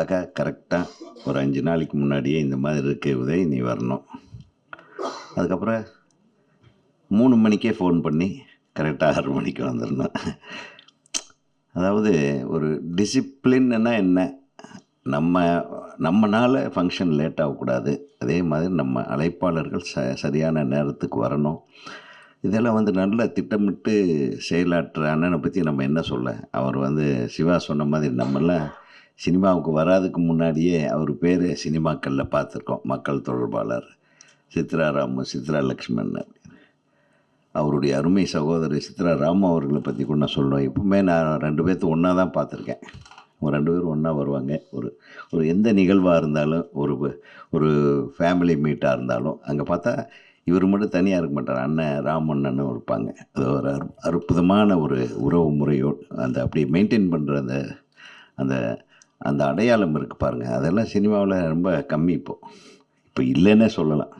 அழகாக கரெக்டாக ஒரு அஞ்சு நாளைக்கு முன்னாடியே இந்த மாதிரி இருக்க உதவி நீ வரணும். அதுக்கப்புறம் மூணு மணிக்கே ஃபோன் பண்ணி கரெக்டாக ஆறு மணிக்கு வந்துடணும். அதாவது ஒரு டிசிப்ளின்னா என்ன? நம்ம நம்மனால் ஃபங்க்ஷன் லேட் ஆகக்கூடாது. அதே மாதிரி நம்ம அழைப்பாளர்கள் ச சரியான நேரத்துக்கு வரணும். இதெல்லாம் வந்து நல்ல திட்டமிட்டு செயலாற்ற அண்ணனை பற்றி நம்ம என்ன சொல்ல? அவர் வந்து சிவா சொன்ன மாதிரி நம்மெல்லாம் சினிமாவுக்கு வராதுக்கு முன்னாடியே அவர் பேர் சினிமாக்களில் பார்த்துருக்கோம் மக்கள் தொடர்பாளர் சித்ரா ராமு சித்ரா லக்ஷ்மண் அவருடைய அருமை சகோதரி சித்ரா ராமு அவர்களை பற்றி கூட நான் சொல்லுவேன் எப்பவுமே நான் ரெண்டு பேர்த்து ஒன்றா தான் பார்த்துருக்கேன். அவங்க ரெண்டு பேரும் ஒன்றா வருவாங்க. ஒரு ஒரு எந்த நிகழ்வாக இருந்தாலும் ஒரு ஒரு ஃபேமிலி மீட்டாக இருந்தாலும் அங்கே பார்த்தா இவர் மட்டும் தனியாக இருக்க மாட்டார். அண்ணன் ராமண்ணன்னு இருப்பாங்க. அது ஒரு அற்புதமான ஒரு உறவு முறையோ அந்த அப்படி மெயின்டைன் பண்ணுற அந்த அந்த அந்த அடையாளம் இருக்குது பாருங்கள் அதெல்லாம் சினிமாவில் ரொம்ப கம்மி இப்போது இப்போ இல்லைன்னே சொல்லலாம்.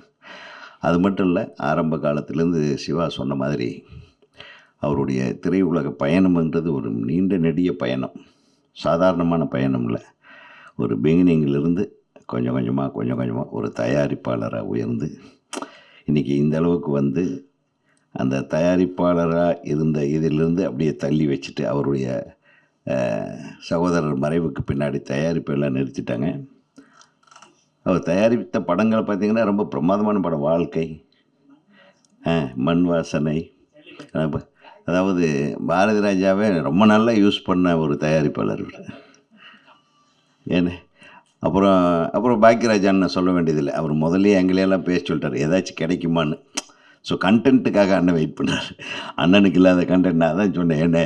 அது மட்டும் இல்லை ஆரம்ப காலத்துலேருந்து சிவா சொன்ன மாதிரி அவருடைய திரையுலக பயணம்ன்றது ஒரு நீண்ட நெடிய பயணம். சாதாரணமான பயணம் இல்லை. ஒரு பிகினிங்கிலிருந்து கொஞ்சம் கொஞ்சமாக கொஞ்சம் கொஞ்சமாக ஒரு தயாரிப்பாளராக உயர்ந்து இன்றைக்கி இந்த அளவுக்கு வந்து அந்த தயாரிப்பாளராக இருந்த இதிலிருந்து அப்படியே தள்ளி வச்சுட்டு அவருடைய சகோதரர் மறைவுக்கு பின்னாடி தயாரிப்பெல்லாம் நிறுத்திட்டாங்க. அவர் தயாரித்த படங்களை பார்த்திங்கன்னா ரொம்ப பிரமாதமான படம். வாழ்க்கை மண் வாசனை அதாவது பாரதி ராஜாவே ரொம்ப நல்லா யூஸ் பண்ண ஒரு தயாரிப்பாளர் ஏன்னு அப்புறம் அப்புறம் பாக்கியராஜான்னு சொல்ல வேண்டியதில்லை. அவர் முதல்லே எங்களையெல்லாம் பேச சொல்லிட்டார். ஏதாச்சும் கிடைக்குமான்னு. ஸோ கண்டென்ட்டுக்காக அண்ணன் வெயிட் பண்ணார். அண்ணனுக்கு இல்லாத கண்டென்ட் நான் தான் சொன்னேன். என்ன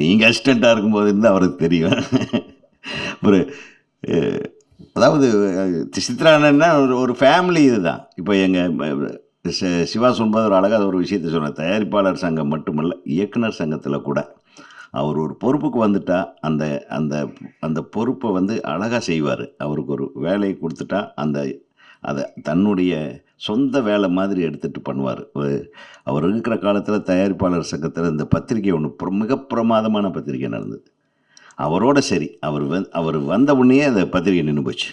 நீங்கள் அசிஸ்டண்ட்டாக இருக்கும்போது இருந்து அவருக்கு தெரியும். ஒரு அதாவது சித்ரானன்னா சித்ரா ஒரு ஒரு ஃபேமிலி இதுதான். இப்போ எங்கள் சிவா சொல்லும்போது ஒரு அழகாக ஒரு விஷயத்த சொன்னார். தயாரிப்பாளர் சங்கம் மட்டுமல்ல இயக்குனர் சங்கத்தில் கூட அவர் ஒரு பொறுப்புக்கு வந்துட்டா அந்த அந்த அந்த பொறுப்பை வந்து அழகாக செய்வார். அவருக்கு ஒரு வேலையை கொடுத்துட்டா அந்த அதை தன்னுடைய சொந்த வேலை மாதிரி எடுத்துகிட்டு பண்ணுவார். அவர் இருக்கிற காலத்தில் தயாரிப்பாளர் சங்கத்தில் இந்த பத்திரிக்கை ஒன்று மிக பிரமாதமான பத்திரிக்கை நடந்தது. அவரோட சரி அவர் வந் அவர் வந்த உடனே அந்த பத்திரிக்கை நின்று போச்சு.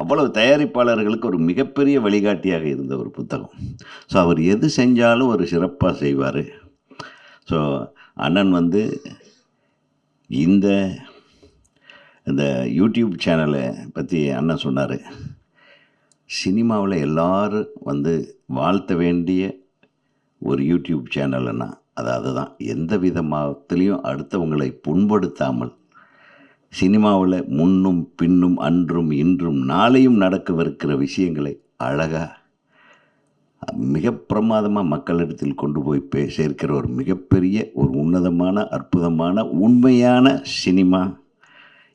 அவ்வளவு தயாரிப்பாளர்களுக்கு ஒரு மிகப்பெரிய வழிகாட்டியாக இருந்த ஒரு புத்தகம். ஸோ அவர் எது செஞ்சாலும் ஒரு சிறப்பாக செய்வார். ஸோ அண்ணன் வந்து இந்த இந்த யூடியூப் சேனலை பற்றி அண்ணன் சொன்னார். சினிமாவில் எல்லாரும் வந்து வாழ்த்த வேண்டிய ஒரு யூடியூப் சேனல்னா அது அதுதான் எந்த விதமாகத்துலேயும் அடுத்தவங்களை புண்படுத்தாமல் சினிமாவில் முன்னும் பின்னும் அன்றும் இன்றும் நாளையும் நடக்கவிருக்கிற விஷயங்களை அழகாக மிக பிரமாதமாக மக்களிடத்தில் கொண்டு போய் பே சேர்க்கிற ஒரு மிகப்பெரிய ஒரு உன்னதமான அற்புதமான உண்மையான சினிமா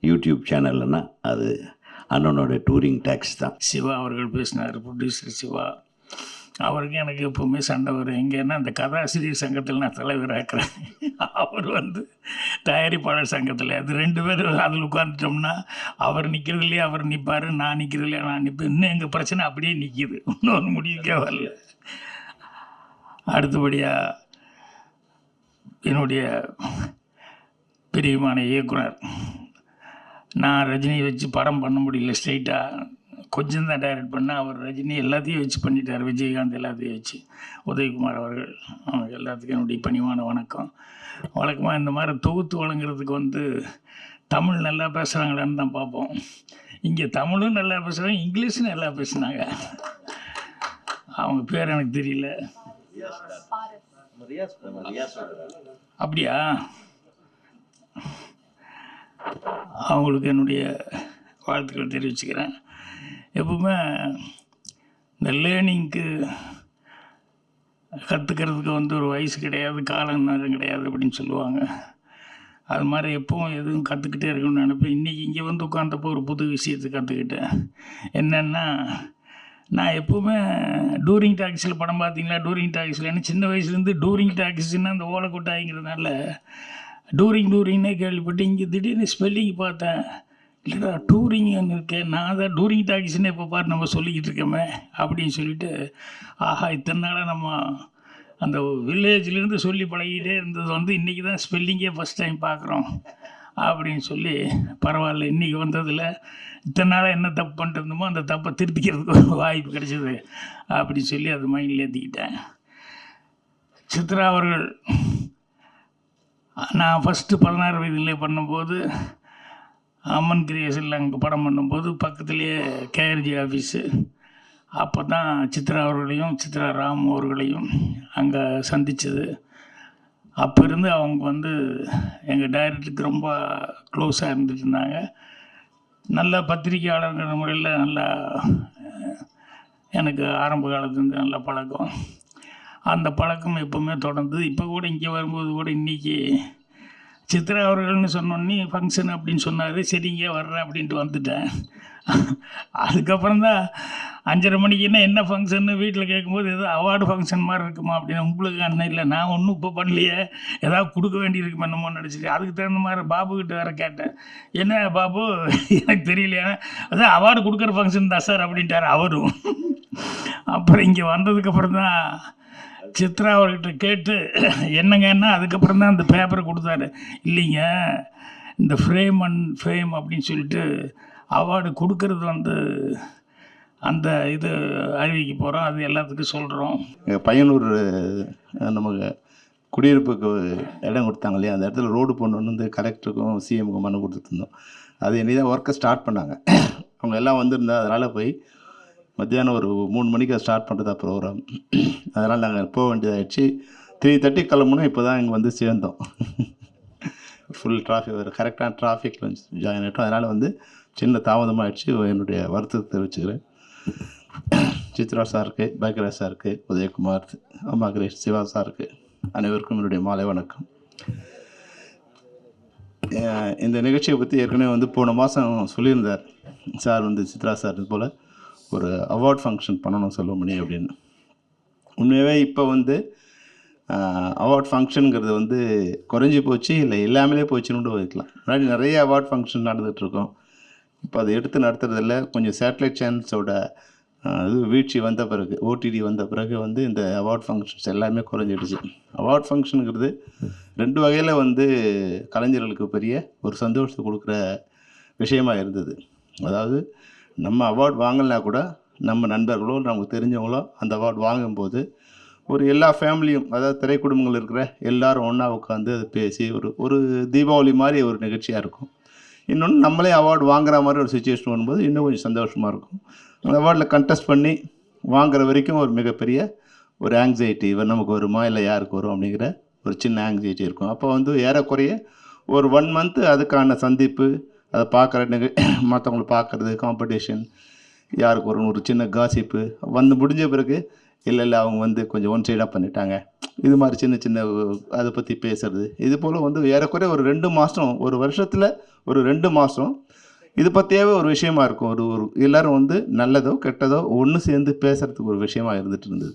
யூடியூப் சேனல்னா அது அண்ணனோட டூரிங் டேக்ஸ் தான். சிவா அவர்கள் பேசினார் ப்ரொடியூசர் சிவா. அவருக்கு எனக்கு எப்போவுமே சண்டை வரும். எங்கன்னா அந்த கதாசிரியர் சங்கத்தில் நான் தலைவராக்கிறேன் அவர் வந்து தயாரிப்பாளர் சங்கத்தில். அது ரெண்டு பேரும் அதில் உட்காந்துட்டோம்னா அவர் நிற்கிறதுலையே அவர் நிற்பார் நான் நிற்கிறதுலையே நான் நிற்பேன் இன்னும் எங்கள் பிரச்சனை அப்படியே நிற்கிது இன்னொரு முடிவுக்கே வரல. அடுத்தபடியாக என்னுடைய பிரியமான இயக்குனர் நான் ரஜினியை வச்சு படம் பண்ண முடியல ஸ்ட்ரைட்டாக கொஞ்சம் தான் டைரக்ட் பண்ணேன். அவர் ரஜினி எல்லாத்தையும் வச்சு பண்ணிட்டார். விஜயகாந்த் எல்லாத்தையும் வச்சு. உதயகுமார் அவர்கள் அவங்க எல்லாத்துக்கும் என்னுடைய பணிவான வணக்கம். வழக்கமாக இந்த மாதிரி தொகுத்து வழங்குறதுக்கு வந்து தமிழ் நல்லா பேசுகிறாங்களான்னு தான் பார்ப்போம். இங்கே தமிழும் நல்லா பேசுகிறாங்க இங்கிலீஷும் நல்லா பேசுனாங்க. அவங்க பேர் எனக்கு தெரியல. அப்படியா? அவங்களுக்கு என்னுடைய வாழ்த்துக்கள் தெரிவிச்சுக்கிறேன். எப்பவுமே இந்த லேர்னிங்க்கு கற்றுக்கிறதுக்கு வந்து ஒரு வயசு கிடையாது காலம் நேரம் கிடையாது அப்படின்னு சொல்லுவாங்க. அது மாதிரி எப்பவும் எதுவும் கற்றுக்கிட்டே இருக்கணும்னு நினைப்பேன். இன்றைக்கி இங்கே வந்து உட்காந்தப்போ ஒரு புது விஷயத்தை கற்றுக்கிட்டேன் என்னென்னா நான் எப்போவுமே டூரிங் டாக்ஸில் படம் பார்த்தீங்களா? டூரிங் டாக்ஸில் ஏன்னா சின்ன வயசுலேருந்து டூரிங் டாக்ஸின்னா அந்த ஓலை கொட்டாய்ங்கிறதுனால டூரிங் டூரிங்னே கேள்விப்பட்டு இங்கே திடீர்னு ஸ்பெல்லிங் பார்த்தேன். இல்லைடா டூரிங்னு இருக்கேன் நான் தான் டூரிங் டாக்ஸின்னு இப்போ பாரு நம்ம சொல்லிக்கிட்டு இருக்கோமே அப்படின்னு சொல்லிட்டு ஆஹா இத்தனை நாளாக நம்ம அந்த வில்லேஜ்லேருந்து சொல்லி பழகிட்டே இருந்தது வந்து இன்றைக்கி தான் ஸ்பெல்லிங்கே ஃபஸ்ட் டைம் பார்க்குறோம் அப்படின்னு சொல்லி பரவாயில்ல இன்றைக்கி வந்ததில் இத்தனை நாளாக என்ன தப்பு பண்ணிட்டு இருந்தோமோ அந்த தப்பை திருத்திக்கிறதுக்கு ஒரு வாய்ப்பு கிடைச்சிது அப்படின்னு சொல்லி அது மைண்டில் ஏற்றிக்கிட்டேன் சித்ரா அவர்கள் நான் ஃபஸ்ட்டு பதினாறு வயதிலே பண்ணும்போது அம்மன் கிரியேஷனில் அங்கே படம் பண்ணும்போது பக்கத்துலேயே கேஆர்ஜி ஆஃபீஸு அப்போ தான் சித்ரா அவர்களையும் சித்ரா ராம் அவர்களையும் அங்கே சந்தித்தது அப்போ இருந்து அவங்க வந்து எங்கள் டைரக்டருக்கு ரொம்ப க்ளோஸாக இருந்துட்டு இருந்தாங்க. நல்ல பத்திரிகையாளர்கள் முறையில் நல்லா எனக்கு ஆரம்ப காலத்துலேருந்து நல்ல பழக்கம். அந்த பழக்கம் எப்போவுமே தொடர்ந்து இப்போ கூட இங்கே வரும்போது கூட இன்றைக்கி சித்ரா அவர்கள்னு சொன்னோன்னே ஃபங்க்ஷன் அப்படின்னு சொன்னார். சரிங்க வர்றேன் அப்படின்ட்டு வந்துட்டேன். அதுக்கப்புறம் தான் அஞ்சரை மணிக்குன்னா என்ன ஃபங்க்ஷன்னு வீட்டில் கேட்கும்போது ஏதோ அவார்டு ஃபங்க்ஷன் மாதிரி இருக்குமா அப்படின்னு உங்களுக்கு அண்ணன் இல்லை. நான் ஒன்றும் இப்போ பண்ணலையே. ஏதாவது கொடுக்க வேண்டியிருக்குமா என்னமோ நினச்சிட்டு அதுக்கு தகுந்த மாதிரி பாபு கிட்ட வேற கேட்டேன். என்ன பாபு? எனக்கு தெரியலையா. அதான் அவார்டு கொடுக்குற ஃபங்க்ஷன் தான் சார் அப்படின்ட்டார் அவரும். அப்புறம் இங்கே வந்ததுக்கப்புறம் தான் சித்ரா அவர்கிட்ட கேட்டு என்னங்கன்னா அதுக்கப்புறம் தான் அந்த பேப்பரை கொடுத்தாரு. இல்லைங்க இந்த ஃப்ரேம் அண்ட் ஃபேம் அப்படின்னு சொல்லிட்டு அவார்டு கொடுக்கறது வந்து அந்த இது அறிவிக்க போகிறோம் அது எல்லாத்துக்கும் சொல்கிறோம் பையனூர் நமக்கு குடியிருப்புக்கு இடம் கொடுத்தாங்க இல்லையா? அந்த இடத்துல ரோடு போடணுன்னு வந்து கலெக்டருக்கும் சிஎம்க்கும் மனு கொடுத்துருந்தோம் அது இன்னைக்கு தான் ஒர்க்கை ஸ்டார்ட் பண்ணாங்க. அவங்க எல்லாம் வந்திருந்தா அதனால் போய் மத்தியானம் ஒரு மூணு மணிக்கு ஸ்டார்ட் பண்ணுறதா ப்ரோக்ராம் அதனால் நாங்கள் போக வேண்டியதாகிடுச்சு த்ரீ தேர்ட்டி கிளம்புனோம் இப்போ தான் இங்கே வந்து சேர்ந்தோம். ஃபுல் டிராஃபிக் ஒரு கரெக்டான டிராஃபிக்கில் ஜாயின் ஆகிட்டோம் அதனால் வந்து சின்ன தாமதமாகிடுச்சு என்னுடைய வருத்தத்தை தெரிவிச்சுக்கிறேன். சித்ரா சாருக்கு பாக்யராஜ் சாருக்கு உதயகுமார் அம்மா கிரேஷ் சிவா சாருக்கு அனைவருக்கும் என்னுடைய மாலை வணக்கம். இந்த நிகழ்ச்சியை பற்றி ஏற்கனவே வந்து போன மாதம் சொல்லியிருந்தார். சார் வந்து சித்ரா சார் இது போல். ஒரு அவார்ட் ஃபங்க்ஷன் பண்ணணும் செல்வமணி அப்படின்னு. உண்மையாகவே இப்போ வந்து அவார்ட் ஃபங்க்ஷனுங்கிறது வந்து குறைஞ்சி போச்சு இல்லை இல்லாமலே போச்சுன்னு கூட வைக்கலாம். முன்னாடி நிறைய அவார்ட் ஃபங்க்ஷன் நடந்துகிட்ருக்கோம் இப்போ அதை எடுத்து நடத்துறதில்ல. கொஞ்சம் சேட்டலைட் சேனல்ஸோட இது வீழ்ச்சி வந்த பிறகு ஓடிடி வந்த பிறகு வந்து இந்த அவார்ட் ஃபங்க்ஷன்ஸ் எல்லாமே குறைஞ்சிடுச்சு. அவார்ட் ஃபங்க்ஷனுங்கிறது ரெண்டு வகையில் வந்து கலைஞர்களுக்கு பெரிய ஒரு சந்தோஷத்தை கொடுக்குற விஷயமாக இருந்தது. அதாவது நம்ம அவார்ட் வாங்கலைனா கூட நம்ம நண்பர்களோ நமக்கு தெரிஞ்சவங்களோ அந்த அவார்ட் வாங்கும்போது ஒரு எல்லா ஃபேமிலியும் அதாவது திரைக்குடும்பங்கள் இருக்கிற எல்லாரும் ஒன்றா உட்காந்து அதை பேசி ஒரு ஒரு தீபாவளி மாதிரி ஒரு நிகழ்ச்சியாக இருக்கும். இன்னொன்று நம்மளே அவார்டு வாங்குற மாதிரி ஒரு சுச்சுவேஷன் வரும்போது இன்னும் கொஞ்சம் சந்தோஷமாக இருக்கும். அந்த அவார்டில் கண்டெஸ்ட் பண்ணி வாங்குற வரைக்கும் ஒரு மிகப்பெரிய ஒரு ஆங்ஸைட்டி இவர் நமக்கு வருமா இல்லை யாருக்கு வரும் அப்படிங்கிற ஒரு சின்ன ஆங்ஸைட்டி இருக்கும். அப்போ வந்து ஏறக்குறைய ஒரு ஒன் மந்த்து அதுக்கான சந்திப்பு அதை பார்க்குற நிக மற்றவங்களை பார்க்குறது காம்படிஷன் யாருக்கு ஒரு ஒரு சின்ன காசிப்பு வந்து முடிஞ்ச பிறகு இல்லை இல்லை அவங்க வந்து கொஞ்சம் ஒன் சைடாக பண்ணிட்டாங்க. இது மாதிரி சின்ன சின்ன அதை பற்றி பேசுறது. இது போல் வந்து ஏறக்குறைய ஒரு ரெண்டு மாதம் ஒரு வருஷத்தில் ஒரு ரெண்டு மாதம் இது பற்றியாவே ஒரு விஷயமா இருக்கும். ஒரு ஒரு எல்லோரும் வந்து நல்லதோ கெட்டதோ ஒன்று சேர்ந்து பேசுகிறதுக்கு ஒரு விஷயமா இருந்துட்டு இருந்தது.